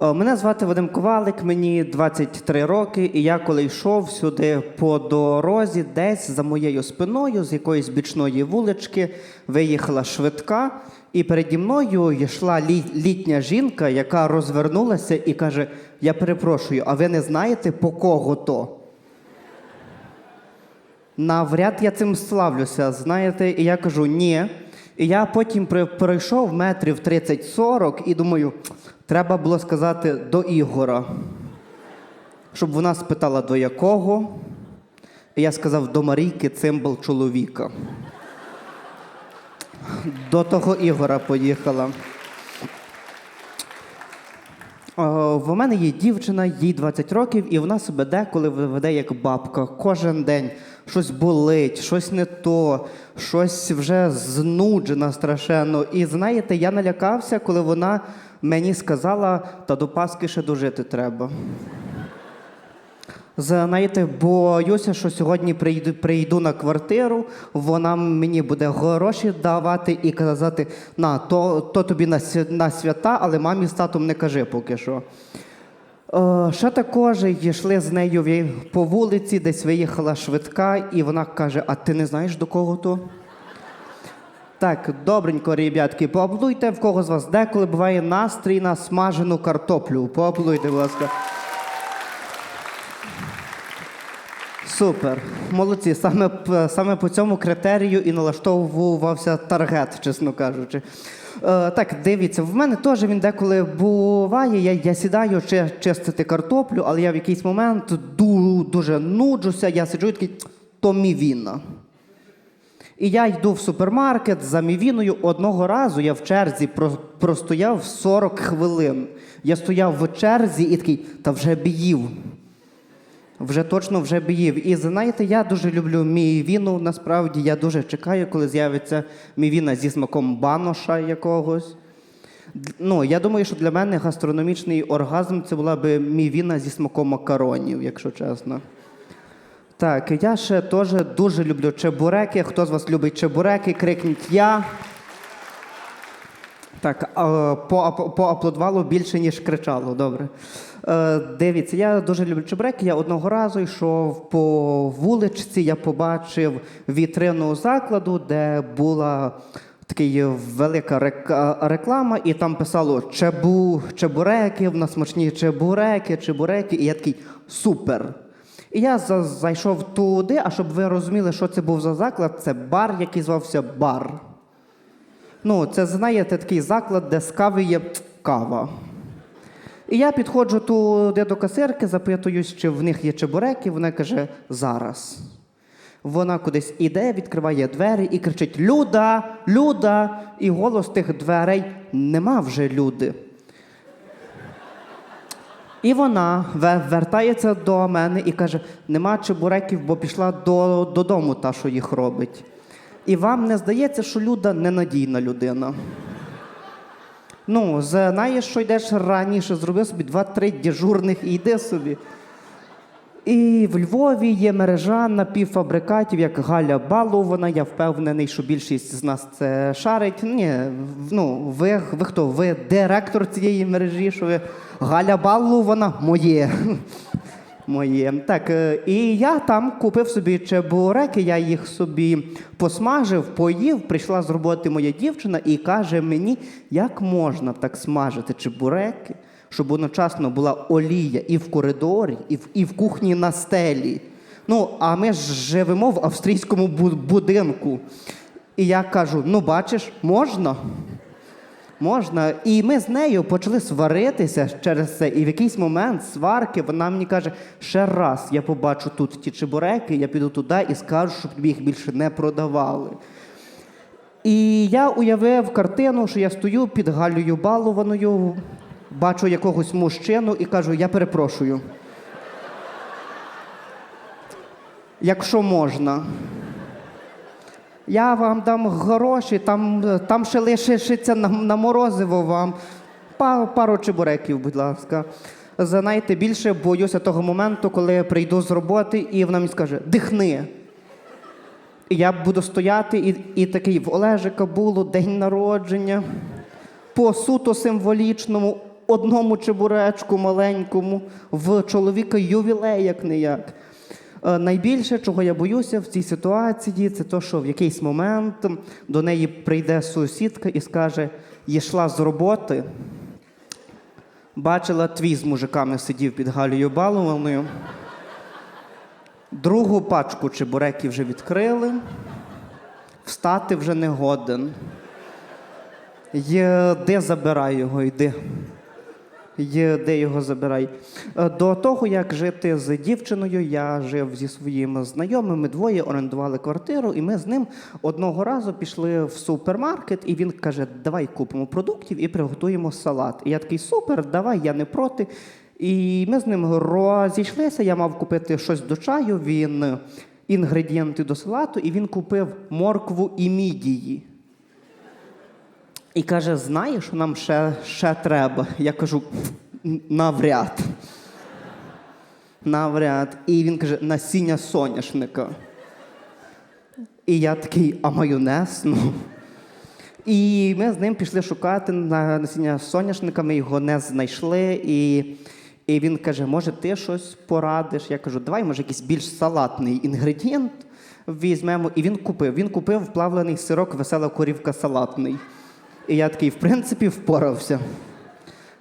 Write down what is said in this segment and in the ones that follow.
О, Мене звати Вадим Ковалик, мені 23 роки, і я коли йшов сюди по дорозі, десь за моєю спиною, з якоїсь бічної вулички, виїхала швидка, і переді мною йшла літня жінка, яка розвернулася і каже: Я перепрошую, а ви не знаєте, по кого то? Навряд я цим славлюся, знаєте, і я кажу ні. І я потім пройшов метрів 30-40 і думаю, треба було сказати до Ігора, щоб вона спитала до якого. І я сказав до Марійки цимбал чоловіка. До того Ігора поїхала. В мене є дівчина, їй 20 років, і вона себе деколи веде як бабка. Кожен день щось болить, щось не то, щось вже знуджена страшенно. І знаєте, я налякався, коли вона мені сказала, та до Паски ще дожити треба. Знаєте, боюся, що сьогодні прийду, прийду на квартиру, вона мені буде гроші давати і казати: на, то, то тобі на, на свята, але мамі з татом не кажи поки що. Ще також йшли з нею по вулиці, десь виїхала швидка, і вона каже: А ти не знаєш до кого то? Так, добренько, ребятки, пооблуйте в кого з вас деколи буває настрій на смажену картоплю. Поаплодуйте, будь ласка. Супер, молодці. Саме, саме по цьому критерію і налаштовувався таргет, чесно кажучи. Е, так, дивіться, в мене теж він деколи буває. Я, я сідаю чи, чистити картоплю, але я в якийсь момент ду, дуже нуджуся, я сиджу і такий, то мівіна. І я йду в супермаркет за мівіною. Одного разу я в черзі простояв 40 хвилин. Я стояв в черзі і такий, та вже б їв. Вже точно вже б їв. І знаєте, я дуже люблю мівіну. Насправді я дуже чекаю, коли з'явиться мівіна зі смаком баноша якогось. Ну, я думаю, що для мене гастрономічний оргазм це була би мівіна зі смаком макаронів, якщо чесно. Так, я ще теж дуже люблю чебуреки. Хто з вас любить чебуреки, крикніть я. Так, по, поаплодувало більше, ніж кричало. Добре. Е, дивіться, я дуже люблю чебуреки. Я одного разу йшов по вуличці, я побачив вітрину закладу, де була така велика рек- реклама, і там писало чебу, чебуреки, в нас смачні чебуреки, чебуреки. І я такий супер. І я за- зайшов туди, а щоб ви розуміли, що це був за заклад, це бар, який звався Бар. Ну, це знаєте, такий заклад, де з кави є кава. І я підходжу туди до касирки, запитуюсь, чи в них є чебуреки. Вона каже, зараз. Вона кудись іде, відкриває двері і кричить: Люда, Люда! І голос тих дверей нема вже люди. І вона вертається до мене і каже: нема чебуреків, бо пішла до, додому та, що їх робить. І вам не здається, що Люда ненадійна людина. Ну, знаєш, що йдеш раніше, зроби собі два-три дежурних і йди собі. І в Львові є мережа напівфабрикатів, як Галя Балована. Я впевнений, що більшість з нас це шарить. Ні, ну, ви, ви хто? Ви директор цієї мережі, що ви Галя Балована моє. Моє. Так, е, і я там купив собі чебуреки, я їх собі посмажив, поїв. Прийшла з роботи моя дівчина і каже мені, як можна так смажити чебуреки, щоб одночасно була олія і в коридорі, і в, і в кухні на стелі. Ну, а ми ж живемо в австрійському будинку. І я кажу: ну, бачиш, можна? Можна. І ми з нею почали сваритися через це. І в якийсь момент сварки вона мені каже: ще раз я побачу тут ті чебуреки, я піду туди і скажу, щоб їх більше не продавали. І я уявив картину, що я стою під Галею балованою, бачу якогось мужчину і кажу: я перепрошую. Якщо можна. Я вам дам гроші, там, там ще лишиться на, на морозиво вам. Пару, пару чебуреків, будь ласка. Знаєте, більше боюся того моменту, коли я прийду з роботи, і вона мені скаже: дихни. Я буду стояти, і, і такий в Олежика було день народження. По суто символічному одному чебуречку маленькому, в чоловіка ювілей, як не як. Е, Найбільше, чого я боюся в цій ситуації, це то, що в якийсь момент до неї прийде сусідка і скаже: йшла з роботи, бачила, твій з мужиками сидів під Галією Балованою. Другу пачку чебуреків вже відкрили, встати вже не годен. Йди, забирай його, йди. Йди його забирай. Е, До того, як жити з дівчиною, я жив зі своїми знайомими, двоє орендували квартиру, і ми з ним одного разу пішли в супермаркет, і він каже: давай купимо продуктів і приготуємо салат. І я такий супер, давай, я не проти. І ми з ним розійшлися. Я мав купити щось до чаю, він інгредієнти до салату, і він купив моркву і мідії. І каже: знаєш, нам ще, ще треба. Я кажу, навряд. Навряд. І він каже, насіння соняшника. І я такий, а майонез? Ну. І ми з ним пішли шукати на насіння соняшника, ми його не знайшли. І, і він каже: може, ти щось порадиш? Я кажу, давай, може, якийсь більш салатний інгредієнт візьмемо. І він купив. Він купив плавлений сирок, весела корівка салатний. І я такий, в принципі, впорався.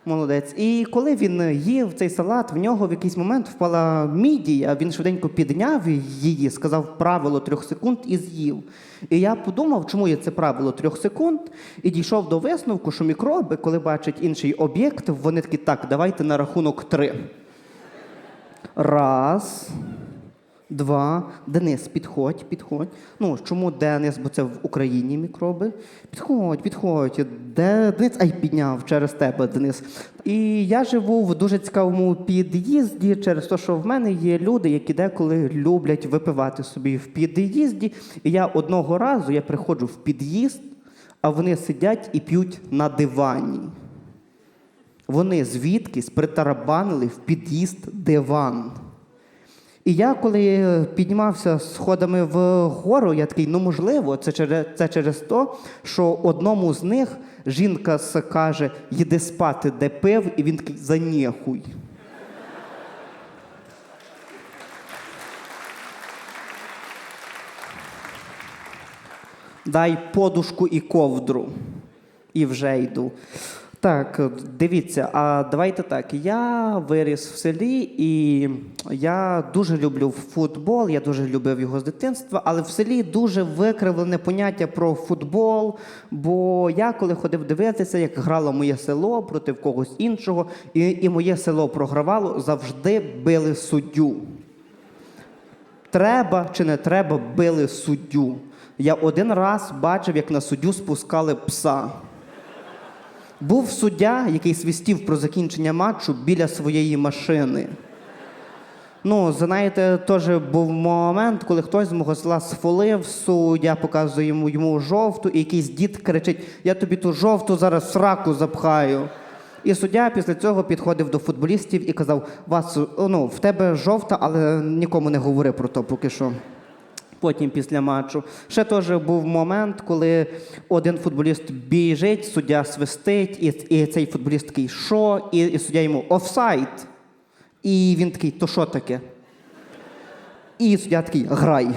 Молодець. І коли він їв цей салат, в нього в якийсь момент впала мідія, він швиденько підняв її, сказав правило трьох секунд і з'їв. І я подумав, чому є це правило трьох секунд, і дійшов до висновку, що мікроби, коли бачать інший об'єкт, вони такі, так, давайте на рахунок три. Раз. Два. Денис, підходь, підходь. Ну, чому Денис? Бо це в Україні мікроби. Підходь, підходь. Де Денис? Ай, підняв через тебе, Денис. І я живу в дуже цікавому під'їзді через те, що в мене є люди, які деколи люблять випивати собі в під'їзді. І я одного разу я приходжу в під'їзд, а вони сидять і п'ють на дивані. Вони звідкись притарабанили в під'їзд диван. І я, коли піднімався сходами вгору, я такий, ну можливо, це через, це через то, що одному з них жінка каже, їди спати, де пив, і він такий занєхуй. Дай подушку і ковдру. І вже йду. Так, дивіться, а давайте так. Я виріс в селі, і я дуже люблю футбол, я дуже любив його з дитинства, але в селі дуже викривлене поняття про футбол. Бо я, коли ходив дивитися, як грало моє село проти когось іншого, і, і моє село програвало, завжди били суддю. Треба чи не треба били суддю. Я один раз бачив, як на суддю спускали пса. Був суддя, який свистів про закінчення матчу біля своєї машини. Ну, знаєте, теж був момент, коли хтось з мого села сфолив, суддя показує йому, йому жовту, і якийсь дід кричить: Я тобі ту жовту зараз сраку запхаю. І суддя після цього підходив до футболістів і казав: Вас, ну, в тебе жовта, але нікому не говори про то поки що. Потім після матчу. Ще теж був момент, коли один футболіст біжить, суддя свистить, і, і цей футболіст такий, що? І, і суддя йому офсайд. І він такий, то що таке? І суддя такий, грай.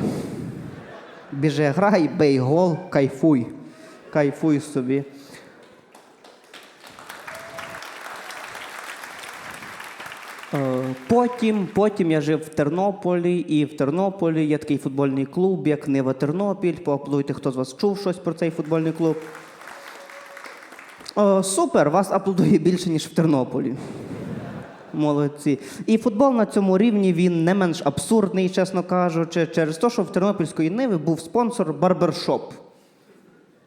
Біже, грай, бей гол, кайфуй. Кайфуй собі. Е, Потім, потім я жив в Тернополі, і в Тернополі є такий футбольний клуб, як Нива Тернопіль. Поаплодуйте, хто з вас чув щось про цей футбольний клуб. О, супер, вас аплодує більше, ніж в Тернополі. Молодці. І футбол на цьому рівні він не менш абсурдний, чесно кажучи, через те, що в Тернопільської Ниви був спонсор барбершоп.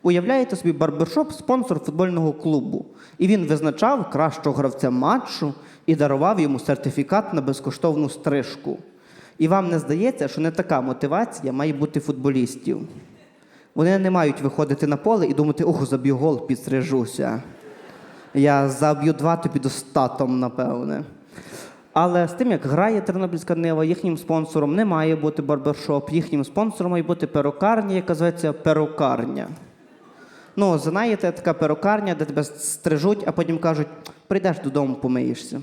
Уявляєте собі, барбершоп спонсор футбольного клубу. І він визначав кращого гравця матчу і дарував йому сертифікат на безкоштовну стрижку. І вам не здається, що не така мотивація має бути футболістів. Вони не мають виходити на поле і думати, ох, заб'ю гол, підстрижуся. Я заб'ю два, то піду статом, напевне. Але з тим, як грає Тернопільська Нива, їхнім спонсором не має бути барбершоп, їхнім спонсором має бути перукарня, яка зветься перукарня. Ну, знаєте, така перукарня, де тебе стрижуть, а потім кажуть, прийдеш додому, помиєшся.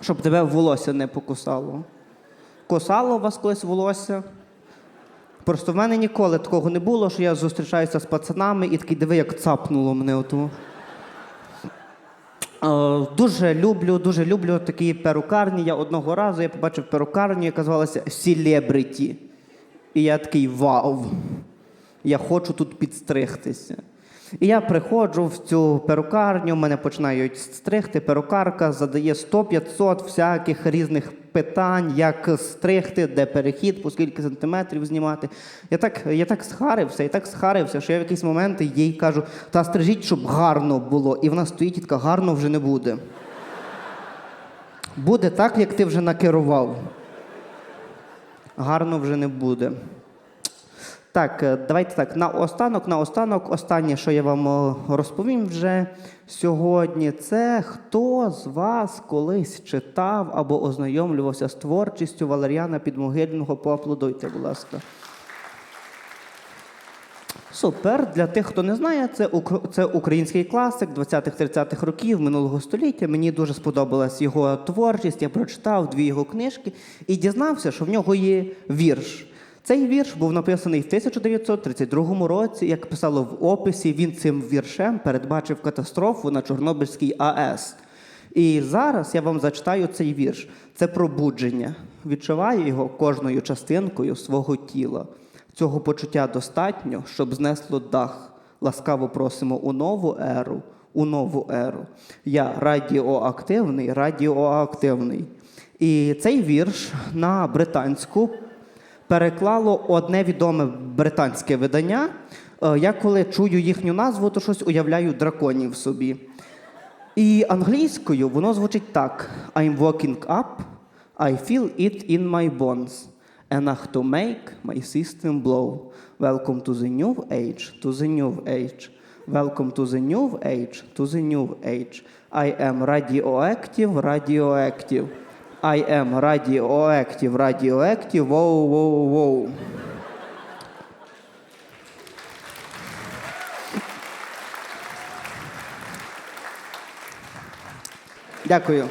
Щоб тебе волосся не покусало. Кусало у вас колись волосся? Просто в мене ніколи такого не було, що я зустрічаюся з пацанами і такий диви, як цапнуло мене оту. Е, Дуже люблю, дуже люблю такі перукарні. Я одного разу я побачив перукарню, яка звалася Celebrity. І я такий вау. Я хочу тут підстригтися. І я приходжу в цю перукарню, мене починають стригти. Перукарка задає 100-500 всяких різних питань, як стригти, де перехід, по скільки сантиметрів знімати. Я так, я так схарився, я так схарився, що я в якийсь момент їй кажу, та стрижіть, щоб гарно було. І вона стоїть і така, гарно вже не буде. Буде так, як ти вже накерував. Гарно вже не буде. Так, е, давайте так. На останок, на останок, останнє, що я вам е, розповім вже сьогодні, це хто з вас колись читав або ознайомлювався з творчістю Валеріана Підмогильного? Поаплодуйте, будь ласка. Супер. Для тих, хто не знає, це, це український класик 20-30-х років минулого століття. Мені дуже сподобалась його творчість. Я прочитав дві його книжки і дізнався, що в нього є вірш. Цей вірш був написаний в 1932 році. Як писало в описі, він цим віршем передбачив катастрофу на Чорнобильській АЕС. І зараз я вам зачитаю цей вірш. Це пробудження. Відчуваю його кожною частинкою свого тіла. Цього почуття достатньо, щоб знесло дах. Ласкаво просимо у нову еру, у нову еру. Я радіоактивний, радіоактивний. І цей вірш на британську переклало одне відоме британське видання. Е, Я коли чую їхню назву, то щось уявляю драконів собі. І англійською воно звучить так: I'm walking up, I feel it in my bones. Enough to make my system blow. Welcome to the new age, to the new age. Welcome to the new age, to the new age. I am radioactive, radioactive. I am radioactive, radioactive. Воу, воу, воу. Дякую.